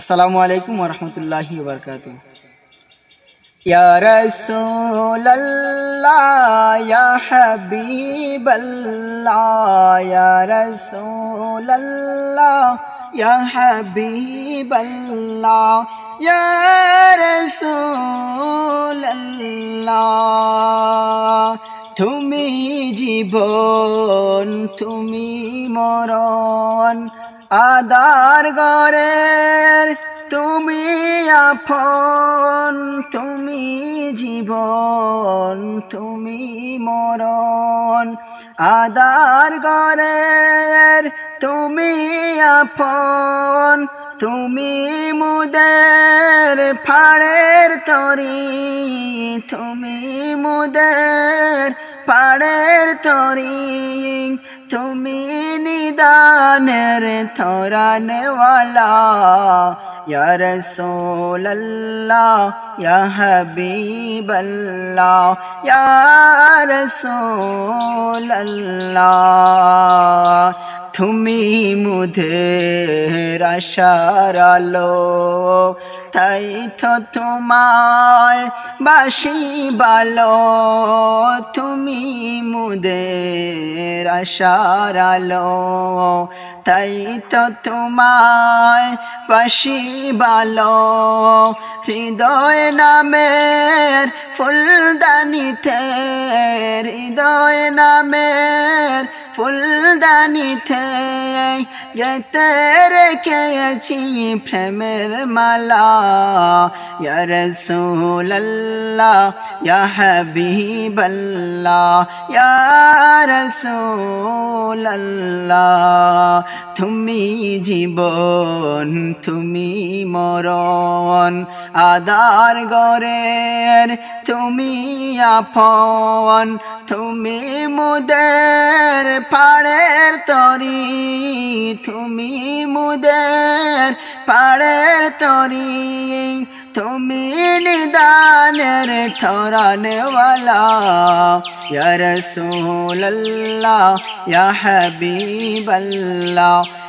আসসালামু আলাইকুম ওরহমতুল্লাহি বারকাত তুমি জীবন তুমি মরণ আদার গরের তুমি আপন, তুমি জীবন, তুমি মরণ। আদার গরের তুমি আপন, তুমি মুদের ফাড়ের তরি। তুমি মুদের পাড়ের তরি। তুমি নিদানের থরানওয়ালা ইয়া রাসূলুল্লাহ ইয়া হাবিবাল্লাহ ইয়া রাসূলুল্লাহ। তুমি মুধের আশার আলো, তাই তো তোমায় বাসি বালো। তুমি মুদের আশার আলো, তাই তো তোমায় বাসি বালো। হৃদয় নামের ফুলদানিতে নামের ফুলদানিতে গেতে রেখেছি প্রেমের মালা। রাসূলুল্লাহ, ইয়া হাবিবাল্লাহ রাসূলুল্লাহ, তুমি জীবন, তুমি মরণ, আদার গরের তুমি আপন। তুমি মুদের পাড়ের তরি তুমি মুদের পাড়ের তরি তুমি নিদানের থরানওয়ালা। ইয়া রাসূলুল্লাহ ইয়া